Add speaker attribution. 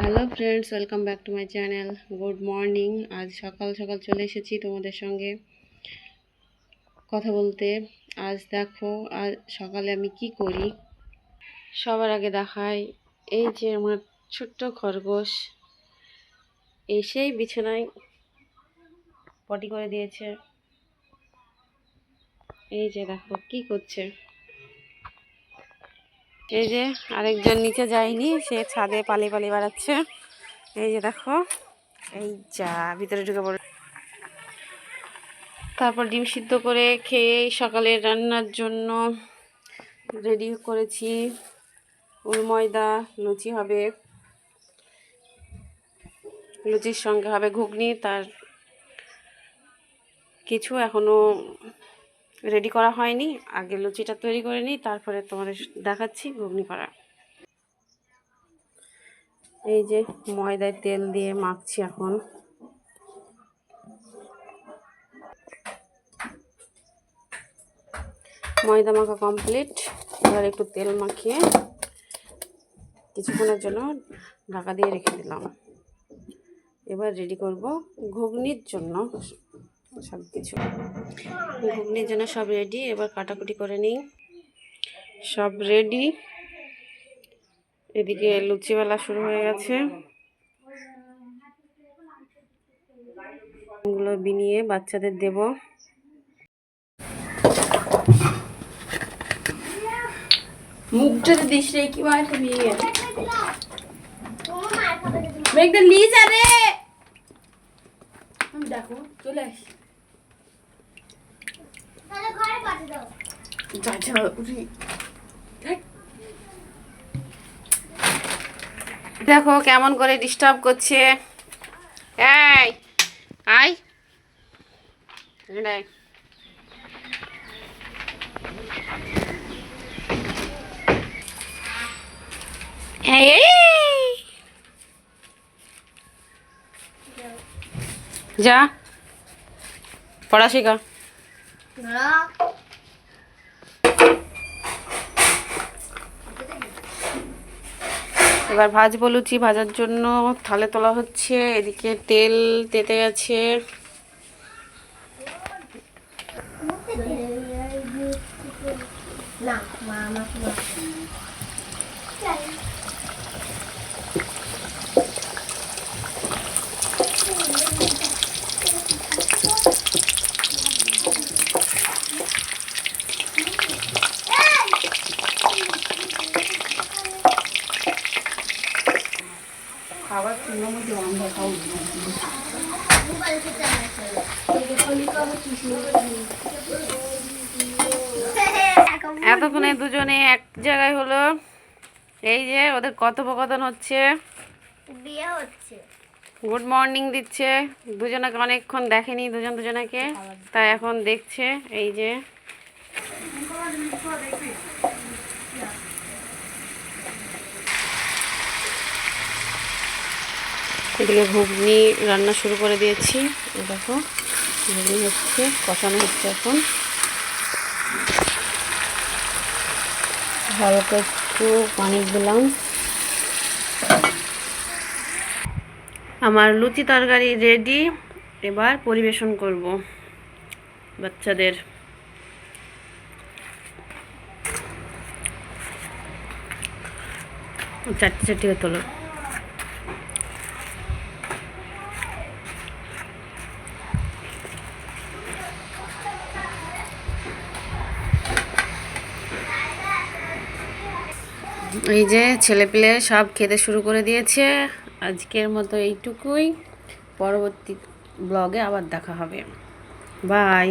Speaker 1: Hello friends welcome back to my channel good morning আজ সকাল সকাল চলে এসেছি তোমাদের সঙ্গে কথা বলতে। আজ দেখো, আজ সকালে আমি কি করি? সবার আগে দেখাই, এই যে আমার ছোট্ট খরগোশ এসেই বিছানায় পটি করে দিয়েছে। এই যে দেখো, কি করছে? এই যে আরেকজন নিচে যায়নি, সে ছাদে পালিয়ে পালিয়ে বেড়াচ্ছে। এই যে দেখো, এই যা, ভিতরে ঢুকে পড়ে। তারপর ডিম সিদ্ধ করে খেয়ে সকালে রান্নার জন্য রেডি করেছি। উল ময়দা, লুচি হবে। লুচির সঙ্গে হবে ঘুগনি, তার কিছু এখনও রেডি করা হয়নি, আগে লুচিটা তৈরি করে নিই, তারপরে তোমাদের দেখাচ্ছি ঘুগনি করা। এই যে ময়দায় তেল দিয়ে মাখছি এখন। ময়দা মাখা কমপ্লিট এবার একটু তেল মাখিয়ে কিছুক্ষণের জন্য ঢাকা দিয়ে রেখে দিলাম। এবার রেডি করব ঘুগনির জন্য। সব কিছু ঘুগনির জন্য সব রেডি এবার কাটাকুটি করে নিই। সব রেডি এদিকে লুচিবেলা শুরু হয়ে গেছে। এগুলো বিনিয়ে বাচ্চাদের দেব।
Speaker 2: মুখটাতে দিস রে, কি তুমি লিজ আরে দেখো, চলে আস। যা যা উঠি।
Speaker 1: দেখো। কেমন করে ডিস্টার্ব করছে। এই আই। যা। পড়া শেখা। এবার ভাজবো লুচি ভাজার জন্য। থালে তোলা হচ্ছে এদিকে তেল তেতে গেছে
Speaker 2: না মা
Speaker 1: এতক্ষণে দুজনে এক জায়গায় হলো। এই যে ওদের কথোপকথন হচ্ছে।
Speaker 2: বিয়ে হচ্ছে।
Speaker 1: গুড মর্নিং দিচ্ছে। দুজনাকে অনেকক্ষণ দেখেনি দুজন দুজনাকে। তাই এখন দেখছে এই যে। এদিকে ঘুগনি রান্না শুরু করে দিয়েছি। দেখো, ঘুগনি হচ্ছে, কষানো হচ্ছে এখন। হালকা একটু পানি দিলাম। আমার লুচি তরকারি রেডি এবার পরিবেশন করব বাচ্চাদের। চারটে চারটে তোলো এই যে ছেলেপিলে সব খেতে শুরু করে দিয়েছে। আজকের মতো এইটুকুই। পরবর্তী ব্লগে আবার দেখা হবে। বাই